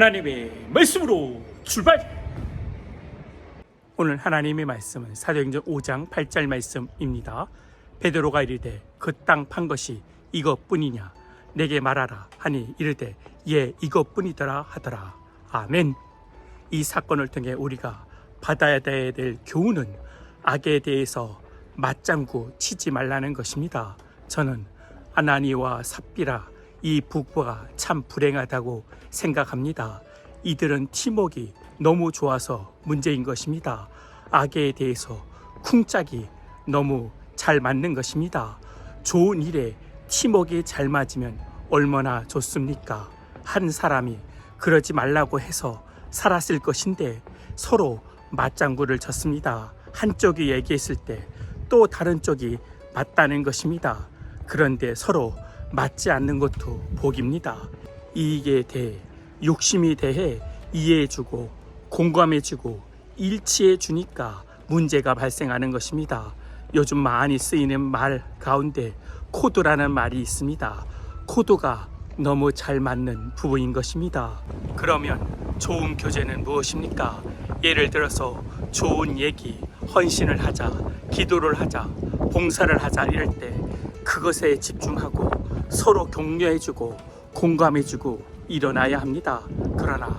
하나님의 말씀으로 출발! 오늘 하나님의 말씀은 사도행전 5장 8절 말씀입니다. 베드로가 이르되 그 땅 판 것이 이것뿐이냐 내게 말하라 하니 이르되 예 이것뿐이더라 하더라. 아멘. 이 사건을 통해 우리가 받아야 될 교훈은 악에 대해서 맞장구 치지 말라는 것입니다. 저는 아나니와 삽비라 이 부부가 참 불행하다고 생각합니다. 이들은 팀웍이 너무 좋아서 문제인 것입니다. 악에 대해서 쿵짝이 너무 잘 맞는 것입니다. 좋은 일에 팀웍이 잘 맞으면 얼마나 좋습니까? 한 사람이 그러지 말라고 해서 살았을 것인데 서로 맞장구를 쳤습니다. 한쪽이 얘기했을 때 또 다른 쪽이 맞다는 것입니다. 그런데 서로 맞지 않는 것도 복입니다. 이익에 대해 욕심이 대해 이해해주고 공감해주고 일치해주니까 문제가 발생하는 것입니다. 요즘 많이 쓰이는 말 가운데 코드라는 말이 있습니다. 코드가 너무 잘 맞는 부부인 것입니다. 그러면 좋은 교제는 무엇입니까? 예를 들어서 좋은 얘기, 헌신을 하자, 기도를 하자, 봉사를 하자 이럴 때 그것에 집중하고 서로 격려해주고 공감해주고 일어나야 합니다. 그러나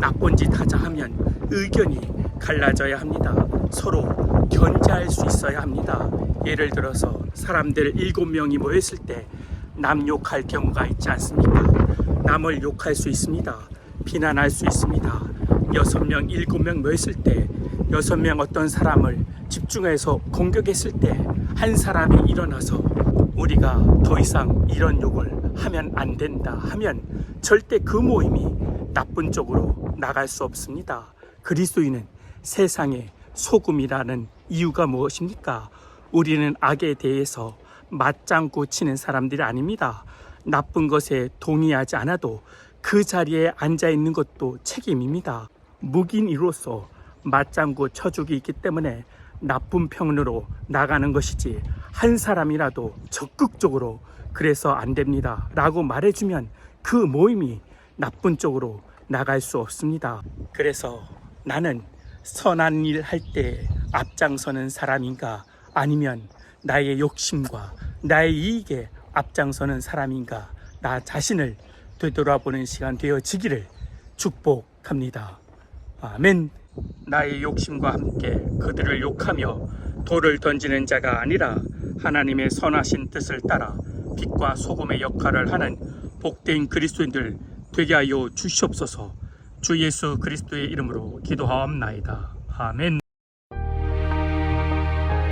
나쁜 짓 하자 하면 의견이 갈라져야 합니다. 서로 견제할 수 있어야 합니다. 예를 들어서 사람들 일곱 명이 모였을 때 남 욕할 경우가 있지 않습니까? 남을 욕할 수 있습니다. 비난할 수 있습니다. 여섯 명, 일곱 명 모였을 때 여섯 명 어떤 사람을 집중해서 공격했을 때 한 사람이 일어나서 우리가 더 이상 이런 욕을 하면 안 된다 하면 절대 그 모임이 나쁜 쪽으로 나갈 수 없습니다. 그리스도인은 세상의 소금이라는 이유가 무엇입니까? 우리는 악에 대해서 맞장구 치는 사람들이 아닙니다. 나쁜 것에 동의하지 않아도 그 자리에 앉아 있는 것도 책임입니다. 묵인이로서 맞장구 쳐주기 있기 때문에 나쁜 평으로 나가는 것이지 한 사람이라도 적극적으로 그래서 안 됩니다. 라고 말해주면 그 모임이 나쁜 쪽으로 나갈 수 없습니다. 그래서 나는 선한 일 할 때 앞장서는 사람인가 아니면 나의 욕심과 나의 이익에 앞장서는 사람인가 나 자신을 되돌아보는 시간 되어지기를 축복합니다. 아멘. 나의 욕심과 함께 그들을 욕하며 돌을 던지는 자가 아니라 하나님의 선하신 뜻을 따라 빛과 소금의 역할을 하는 복된 그리스도인들 되게 하여 주시옵소서. 주 예수 그리스도의 이름으로 기도하옵나이다. 아멘.